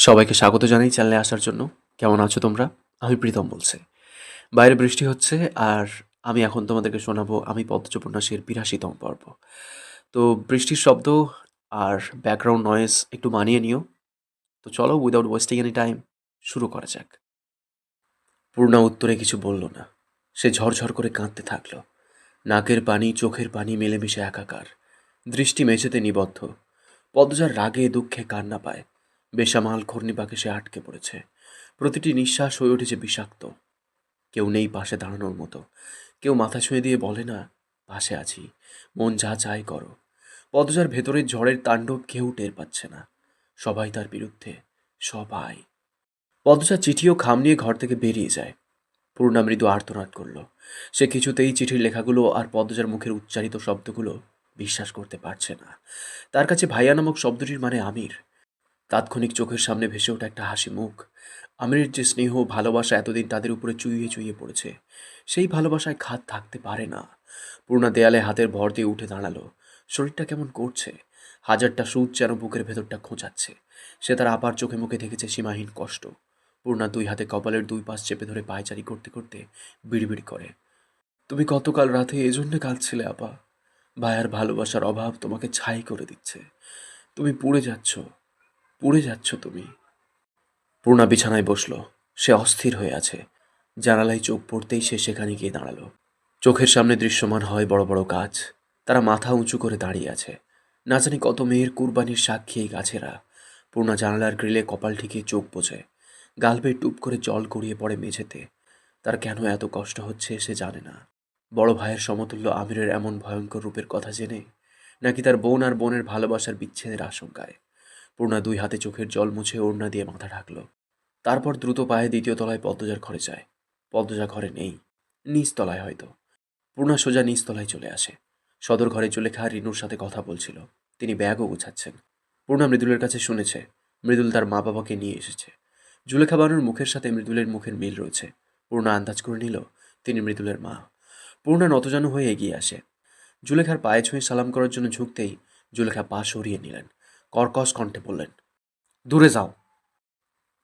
সবাইকে স্বাগত জানাই চ্যানেলে আসার জন্য। কেমন আছো তোমরা? আমি প্রীতম বলছি। বাইরে বৃষ্টি হচ্ছে আর আমি এখন তোমাদেরকে শোনাবো আমি পদ্মজ উপন্যাসের বিরাশিতম পর্ব। তো বৃষ্টির শব্দ আর ব্যাকগ্রাউন্ড নয়েজ একটু মানিয়ে নিও। তো চলো উইদাউট ওয়েস্টিং এনি টাইম শুরু করা যাক। পূর্ণা উত্তরে কিছু বলল না। সে ঝরঝর করে কাঁদতে থাকল। নাকের পানি, চোখের পানি মিলেমিশে একাকার। দৃষ্টি মেঝেতে নিবদ্ধ। পদ্মজার রাগে দুঃখে কান্না পায়। বেসামাল ঘূর্ণিপাকে সে আটকে পড়েছে। প্রতিটি নিঃশ্বাস হয়ে উঠেছে বিষাক্ত। কেউ নেই পাশে দাঁড়ানোর মতো। কেউ মাথা ছুঁয়ে দিয়ে বলে, না, পাশে আছি। মন যা চাই করো। পদজার ভেতরের ঝড়ের তাণ্ডব কেউ টের পাচ্ছে না। সবাই তার বিরুদ্ধে, সবাই। পদজা চিঠিও খাম নিয়ে ঘর থেকে বেরিয়ে যায়। পূর্ণা মৃদু আর্তনাদ করল। সে কিছুতেই চিঠির লেখাগুলো আর পদ্মজার মুখের উচ্চারিত শব্দগুলো বিশ্বাস করতে পারছে না। তার কাছে ভাইয়া নামক শব্দটির মানে আমির। তাৎক্ষণিক চোখের সামনে ভেসে ওঠা একটা হাসি মুখ। আমিরের যে স্নেহ ভালোবাসা এতদিন তাদের উপরে চুইয়ে চুইয়ে পড়েছে, সেই ভালোবাসায় খাত থাকতে পারে না। পূর্ণা দেয়ালে হাতের ভর দিয়ে উঠে দাঁড়াল। শরীরটা কেমন করছে? হাজারটা সুচ যেন বুকের ভেতরটা খোঁচাচ্ছে। সে তার আপার চোখে মুখে দেখেছে সীমাহীন কষ্ট। পূর্ণা দুই হাতে কপালের দুই পাশ চেপে ধরে পায়চারি করতে করতে বিড়বিড় করে। তুমি গতকাল রাতে এজন্য কাঁদছিলে, আপা। ভাইয়ার ভালোবাসার অভাব তোমাকে ছাই করে দিচ্ছে। তুমি পুড়ে যাচ্ছ। পুড়ে যাচ্ছ তুমি। পূর্ণা বিছানায় বসল। সে অস্থির হয়ে আছে। জানালায় চোখ পড়তেই সে সেখানে গিয়ে দাঁড়াল। চোখের সামনে দৃশ্যমান হয় বড় বড় গাছ। তারা মাথা উঁচু করে দাঁড়িয়ে আছে। না জানি কত মেয়ের কুরবানির সাক্ষী এই গাছেরা। পূর্ণা জানালার গ্রিলে কপাল ঠিকিয়ে চোখ বোঝে। গাল বেয়ে টুপ করে জল গড়িয়ে পড়ে মেঝেতে। তার কেন এত কষ্ট হচ্ছে সে জানে না। বড় ভাইয়ের সমতুল্য আমিরের এমন ভয়ঙ্কর রূপের কথা জেনে নাকি তার বোন আর বোনের ভালোবাসার বিচ্ছেদের আশঙ্কায়। পূর্ণা দুই হাতে চোখের জল মুছে ওড়না দিয়ে মাথা ঢাকল। তারপর দ্রুত পায়ে দ্বিতীয় তলায় পদ্মজার ঘরে যায়। পদ্মজা ঘরে নেই। নিচ তলায় হয়তো। পূর্ণা সোজা নিচ তলায় চলে আসে। সদর ঘরে জুলেখা রিনুর সাথে কথা বলছিল। তিনি ব্যাগও গুছাচ্ছেন। পূর্ণা মৃদুলের কাছে শুনেছে। মৃদুল তার মা বাবাকে নিয়ে এসেছে। জুলেখা বানুর মুখের সাথে মৃদুলের মুখের মিল রয়েছে। পূর্ণা আন্দাজ করে নিল, তিনি মৃদুলের মা। পূর্ণা নতজানু হয়ে এগিয়ে আসে। জুলেখার পায়ে ছুঁয়ে সালাম করার জন্য ঝুঁকতেই জুলেখা পা সরিয়ে নিলেন। কর্কশ কণ্ঠে বললেন, দূরে যাও।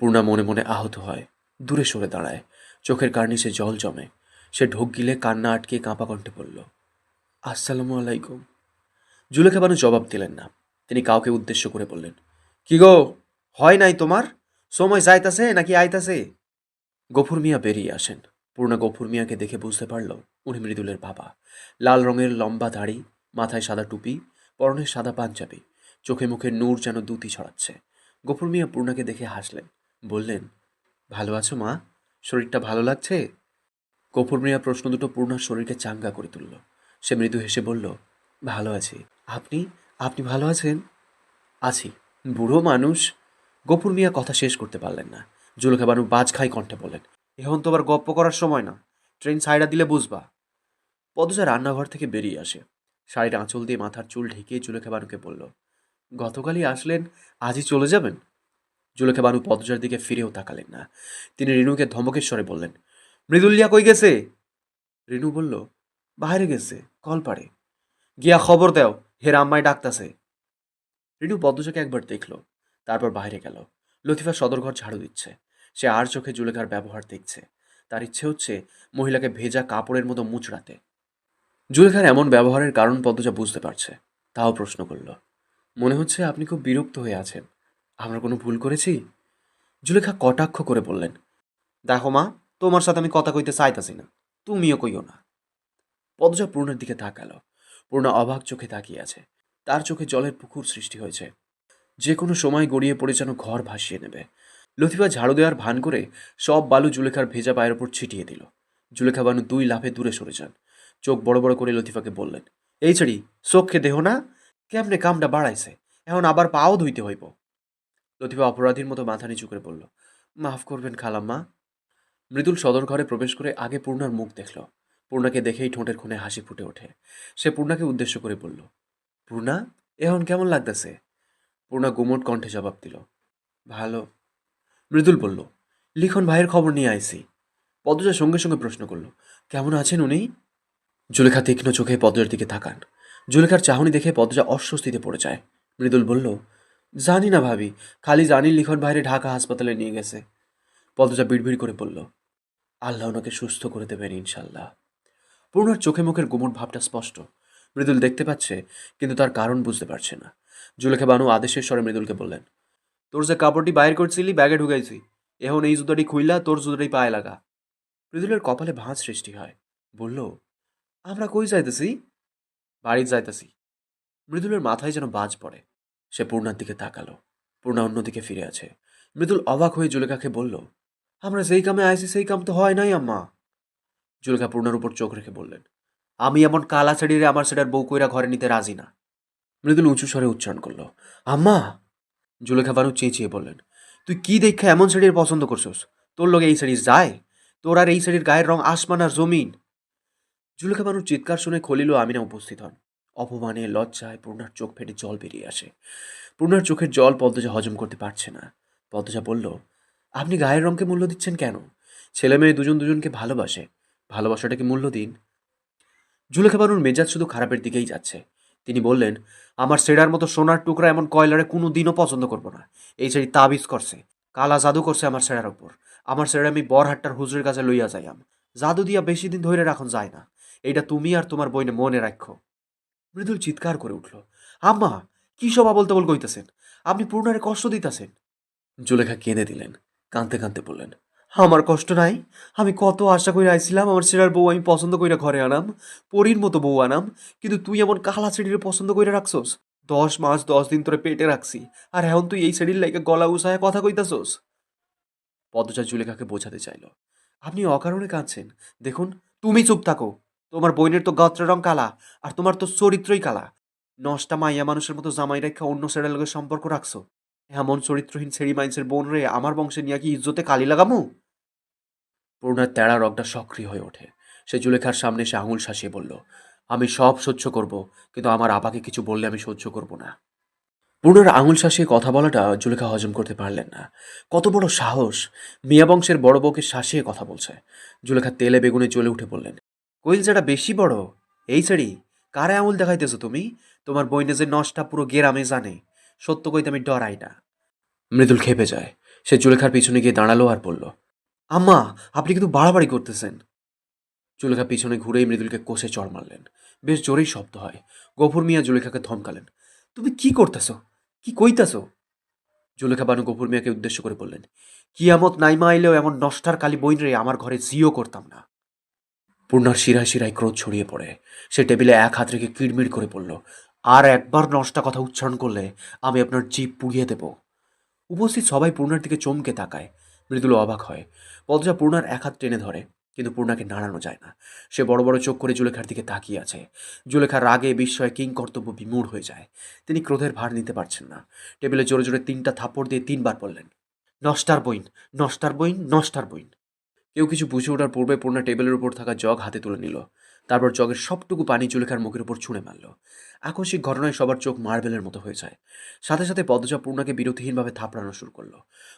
পূর্ণা মনে মনে আহত হয়, দূরে সরে দাঁড়ায়। চোখের কার্নিশে জল জমে। সে ঢোক গিলে কান্না আটকে কাঁপা কণ্ঠে বলল, আসসালামু আলাইকুম। জুলেখা বানু জবাব দিলেন না। তিনি কাউকে উদ্দেশ্য করে বললেন, কি গো, হয় নাই তোমার? সময় যাইতাছে নাকি আইতাছে? গফুর মিয়া বেরিয়ে আসেন। পূর্ণা গফুর মিয়াকে দেখে বুঝতে পারল, উনি মৃদুলের বাবা। লাল রঙের লম্বা দাড়ি, মাথায় সাদা টুপি, পরনে সাদা পাঞ্জাবি। চোখে মুখে নূর যেন দুতি ছড়াচ্ছে। গোপুর মিয়া পূর্ণাকে দেখে হাসলেন। বললেন, ভালো আছো মা? শরীরটা ভালো লাগছে? গোপুর মিয়া প্রশ্ন দুটো পূর্ণার শরীরকে চাঙ্গা করে তুলল। সে মৃদু হেসে বলল, ভালো আছি। আপনি আপনি ভালো আছেন? আছি। বুড়ো মানুষ? গোপুর মিয়া কথা শেষ করতে পারলেন না। জুলখা বানু বাজ খাই কণ্ঠে বলেন এখন তো আবার গপ্প করার সময় না। ট্রেন সাইডা দিলে বুঝবা। পদজা রান্নাঘর থেকে বেরিয়ে আসে। শাড়ির আঁচল দিয়ে মাথার চুল ঢেকে জুলেখা বানুকে বলল গতকালই আসলেন, আজই চলে যাবেন? জুলেখা বানু পদজার দিকে ফিরেও তাকালেন না। তিনি রিনুকে ধমকের স্বরে বললেন মৃদুলিয়া কই গেছে? রিনু বলল বাইরে গেছে, কল পারে গিয়া খবর দাও, হের আম্মায় ডাকতাছে। রিনু পদ্মজাকে একবার দেখল, তারপর বাইরে গেল। লতিফা সদরঘর ঝাড়ু দিচ্ছে। সে আর চোখে জুলেখার ব্যবহার দেখছে। তার ইচ্ছে হচ্ছে মহিলাকে ভেজা কাপড়ের মতো মুচড়াতে। জুলেখার এমন ব্যবহারের কারণ পদ্মজা বুঝতে পারছে, তাও প্রশ্ন করল। মনে হচ্ছে আপনি খুব বিরক্ত হয়ে আছেন। আমরা কোনো ভুল করেছি? জুলেখা কটাক্ষ করে বললেন, দেখো মা, তোমার সাথে আমি কথা কইতে চাইতাছি না। তুমিও কইও না। পদজা পূর্ণের দিকে তাকালো। পূর্ণা অবাক চোখে তাকিয়ে আছে। তার চোখে জলের পুকুর সৃষ্টি হয়েছে। যে কোনো সময় গড়িয়ে পড়ে যেন ঘর ভাসিয়ে নেবে। লতিফা ঝাড়ু দেওয়ার ভান করে সব বালু জুলেখার ভেজা পায়ের ওপর ছিটিয়ে দিল। জুলেখা বানু দুই লাফে দূরে সরে যান। চোখ বড় বড় করে লতিফাকে বললেন, এই ছাড়ি, চোখকে দেহ না কেমনে কামটা বাড়াইছে? এখন আবার পাও ধুইতে হইব। লতিফা অপরাধীর মতো মাথা নিচু করে বলল, মাফ করবেন খালাম্মা। মৃদুল সদর ঘরে প্রবেশ করে আগে পূর্ণার মুখ দেখল। পূর্ণাকে দেখেই ঠোঁটের খুনে হাসি ফুটে ওঠে। সে পূর্ণাকে উদ্দেশ্য করে বলল, পূর্ণা, এখন কেমন লাগতেছে? পূর্ণা গুমট কণ্ঠে জবাব দিল, ভালো। মৃদুল বলল, লিখন ভাইয়ের খবর নিয়ে আইসি পদ্মজা সঙ্গে সঙ্গে প্রশ্ন করল, কেমন আছেন উনি? জুলেখা তীক্ষ্ণ চোখে পদ্মজার দিকে তাকান। জুলেখার চাহনি দেখে পদ্মজা অস্বস্তিতে পড়ে যায়। মৃদুল বলল, জানি না ভাবি, খালি জানি লিখন বাইরে ঢাকা হাসপাতালে নিয়ে গেছে। পদজা বিড়বিড় করে বলল, আল্লাহ ওনাকে সুস্থ করে দেবেন ইনশাল্লাহ পূর্ণার চোখে মুখের গুমট ভাবটা স্পষ্ট। মৃদুল দেখতে পাচ্ছে, কিন্তু তার কারণ বুঝতে পারছে না। জুলেখা বানু আদেশের স্বরে মৃদুলকে বললেন, তোর যে কাপড়টি বাইর করছিলি, ব্যাগে ঢুকাইছি। এখন এই জুতাটি খুইলা, তোর জুতাটি পায়ে লাগা। মৃদুলের কপালে ভাঁজ সৃষ্টি হয়। বলল, আমরা কই যাইতেছি? বাড়ি যাইতেছি। মৃদুলের মাথায় যেন বাজ পড়ে। সে পূর্ণার দিকে তাকালো। পূর্ণা অন্যদিকে ফিরে আছে। মৃদুল অবাক হয়ে জুলেখাকে বলল, আমরা যেই কামে আইছি, সেই কাম তো হয় নাই, আম্মা। জুলেখা পূর্ণার উপর চোখ রেখে বললেন, আমি এমন কালা ছেড়িরে আমার সেটার বউ কইরা ঘরে নিতে রাজি না। মৃদুল উঁচু স্বরে উচ্চারণ করল, আম্মা! জুলেখা বানু চেঁচিয়ে বললেন, তুই কি দেখা এমন শাড়ির পছন্দ করছস? তোর লগে এই শাড়ি যায়? তোর আর এই শাড়ির গায়ের রং আসমান আর জমিন? জুলেখা বানুর চিৎকার শুনে খলিল আমিনা উপস্থিত হন। অপমানে, লজ্জায় পূর্ণার চোখ ফেটে জল বেরিয়ে আসে। পূর্ণার চোখের জল পদ্মজা হজম করতে পারছে না। পদ্মজা বলল, আপনি গায়ের রঙকে মূল্য দিচ্ছেন কেন? ছেলে মেয়ে দুজন দুজনকে ভালোবাসে। ভালোবাসাটাকে মূল্য দিন? জুলেখা বানুর মেজাজ শুধু খারাপের দিকেই যাচ্ছে। তিনি বললেন, আমার সেরার মতো সোনার টুকরা এমন কয়লারে কোনো দিনও পছন্দ করব না। এই শাড়ি তাবিজ করছে। কালা জাদু করছে আমার সেরার ওপর। আমার সেরা আমি বরহাট্টার হুজুরের কাছে লইয়া যাইয়াম। জাদু দিয়া বেশি দিন ধরে রাখন যায় না। এটা তুমি আর তোমার বইনে মনে রাখো মৃদুল চিৎকার করে উঠল, আম্মা, কি সব বলতে বল কইতেছেন? আপনি পূর্ণারে কষ্ট দিতেছেন? জুলেখা কেঁদে দিলেন, কাঁদতে কাঁদতে বললেন, আমার কষ্ট নাই, আমি কত আশা করে আইছিলাম, আমার ছেলের বউ আমি পছন্দ কইরা ঘরে আনাম, পরীর মতো বউ আনাম, কিন্তু তুই এমন কালা ছেড়ির পছন্দ কইরা রাখছস? দশ মাস, দশ দিন তোরে পেটে রাখছি, আর এখন তুই এই ছেড়ির লাইকে গলা উসায় কথা কইতাছস? পদচা জুলেখাকে বোঝাতে চাইল আপনি অকারণে কাঁদছেন। দেখুন, তুমি চুপ থাকো। তোমার বইনের তো গাত্রের রং কালা, আর তোমার তো চরিত্রই কালা। নষ্টা মাইয়া মানুষের মতো জামাই রেখা অন্য ছেড়ার লগে সম্পর্ক রাখছো। এমন চরিত্রহীন ছেড়ি মাইন্সের বোন রে, আমার বংশে নিয়ে কি ইজ্জতে কালি লাগামু? পূর্ণার তেড়া রগটা সক্রিয় হয়ে ওঠে। সে জুলেখার সামনে সে আঙুল শাসিয়ে বলল, আমি সব সহ্য করব, কিন্তু আমার আপাকে কিছু বললে আমি সহ্য করব না। পূর্ণার আঙুল শাসিয়ে কথা বলাটা জুলেখা হজম করতে পারলেন না। কত বড় সাহস মিয়া বংশের বড় বউকে শাসিয়ে কথা বলছে। জুলেখা তেলে বেগুনে জ্বলে উঠে বললেন, কইল যেটা বেশি বড়, এই ছাড়ি, কারে আঙুল দেখাইতেছো তুমি? তোমার বইনে যে নষ্টা পুরো গেরামে জানে, সত্য কইতে আমি ডরাই না। মৃদুল খেপে যায়। সে জুলেখার পিছনে গিয়ে দাঁড়াল আর বলল, আম্মা, আপনি কিন্তু বাড়াবাড়ি করতেছেন। জুলেখা পিছনে ঘুরেই মৃদুলকে কোষে চড় মারলেন। বেশ জোরেই শব্দ হয়। গফুর মিয়া জুলেখাকে ধমকালেন, তুমি কি করতেছ? কি কইতাছো? জুলেখা বানু গফুর মিয়াকে উদ্দেশ্য করে বললেন, কিয়ামত নাইমা আইলেও এমন নষ্টার কালী বইন রে আমার ঘরে জিও করতাম না। পূর্ণার শিরায় শিরায় ক্রোধ ছড়িয়ে পড়ে। সে টেবিলে এক হাত রেখে কিড়মিড় করে পড়ল আর একবার নষ্টা কথা উচ্চারণ করলে আমি আপনার জিভ পুড়িয়ে দেব। উপস্থিত সবাই পূর্ণার দিকে চমকে তাকায়। মৃদুল অবাক হয়। পদজা পূর্ণার এক হাত টেনে ধরে। কিন্তু পূর্ণাকে নাড়ানো যায় না। সে বড় বড় চোখ করে জুলেখার দিকে তাকিয়ে আছে। জুলেখার রাগে বিস্ময়ে কিং কর্তব্য বিমূঢ় হয়ে যায়। তিনি ক্রোধের ভার নিতে পারছেন না। টেবিলে জোরে জোরে তিনটা থাপ্পড় দিয়ে তিনবার বললেন, নষ্টার বইন নষ্টার বইন নষ্টার বইন। কেউ কিছু বুঝে ওঠার পূর্বে পূর্ণা টেবিলের উপর থাকা জগ হাতে তুলে নিল। তারপর জগের সবটুকু পানি জুলেখার মুখের উপর ছুঁড়ে মারল। আকস্মিক ঘটনায় সবার চোখ মার্বেলের মতো হয়ে যায়। সাথে সাথে পদজা পূর্ণাকে বিরতিহীনভাবে থাপড়ানো শুরু করল।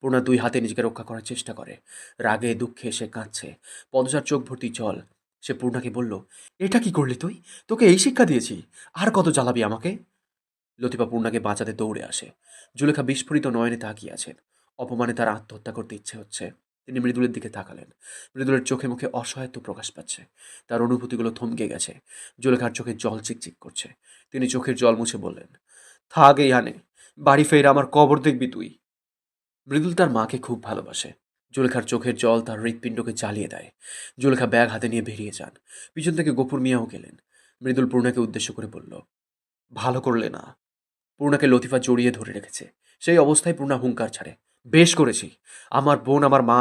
পূর্ণা দুই হাতে নিজেকে রক্ষা করার চেষ্টা করে। রাগে, দুঃখে সে কাঁদছে। পদজার চোখ ভর্তি জল। সে পূর্ণাকে বলল, এটা কি করলি তুই? তোকে এই শিক্ষা দিয়েছি। আর কত জ্বালাবি আমাকে? লতিফা পূর্ণাকে বাঁচাতে দৌড়ে আসে। জুলেখা বিস্ফোরিত নয়নে তাকিয়ে আছেন অপমানে তার আত্মহত্যা করতে ইচ্ছে হচ্ছে। তিনি মৃদুলের দিকে তাকালেন। মৃদুলের চোখে মুখে অসহায়ত্ব প্রকাশ পাচ্ছে। তার অনুভূতিগুলো থমকে গেছে। জুলেখার চোখে জল চিকচিক করছে। তিনি চোখের জল মুছে বললেন, থাক এই হানে, বাড়ি ফের আমার কবর দেখবি তুই। মৃদুল তার মাকে খুব ভালোবাসে। জুলেখার চোখের জল তার হৃৎপিণ্ডকে জ্বালিয়ে দেয়। জুলেখা ব্যাগ হাতে নিয়ে বেরিয়ে যান। পিছন থেকে গোপুর মিয়াও গেলেন। মৃদুল পূর্ণাকে উদ্দেশ্য করে বলল, ভালো করলে না। পূর্ণাকে লতিফা জড়িয়ে ধরে রেখেছে। সেই অবস্থায় পূর্ণা হুঙ্কার ছাড়ে। বেশ করেছি। আমার বোন আমার মা,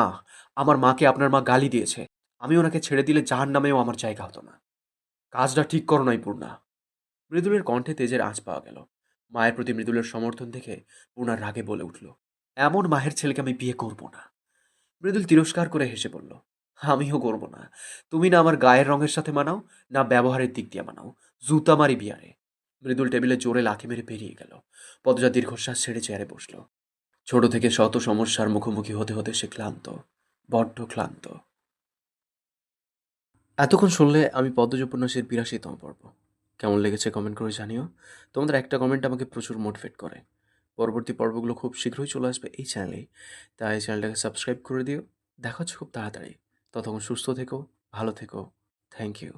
আমার মাকে আপনার মা গালি দিয়েছে। আমি ওনাকে ছেড়ে দিলে জাহান নামেও আমার জায়গা হতো না। কাজটা ঠিক করো নাই, পূর্ণা। মৃদুলের কণ্ঠে তেজের আঁচ পাওয়া গেল। মায়ের প্রতি মৃদুলের সমর্থন দেখে পূর্ণার রাগে বলে উঠল, এমন মায়ের ছেলেকে আমি বিয়ে করব না। মৃদুল তিরস্কার করে হেসে বলল, আমিও করব না। তুমি না আমার গায়ের রঙের সাথে মানাও, না ব্যবহারের দিক দিয়ে মানাও। জুতা মারি বিয়ারে। মৃদুল টেবিলে জোরে লাথি মেরে বেরিয়ে গেল। পদজা দীর্ঘশ্বাস ছেড়ে চেয়ারে বসল। ছোট থেকে শত সমস্যার মুখোমুখি হতে হতে সে ক্লান্ত, বড্ড ক্লান্ত। এতক্ষণ শুনলে আমি পদ্মজ উপন্যাসের বিরাশিতম পর্ব। কেমন লেগেছে কমেন্ট করে জানিও। তোমাদের একটা কমেন্ট আমাকে প্রচুর মোটিভেট করে। পরবর্তী পর্বগুলো খুব শীঘ্রই চলে আসবে এই চ্যানেলেই তাই এই চ্যানেলটাকে সাবস্ক্রাইব করে দিও। দেখা খুব তাড়াতাড়ি। ততক্ষণ সুস্থ থেকো, ভালো থেকো। Thank you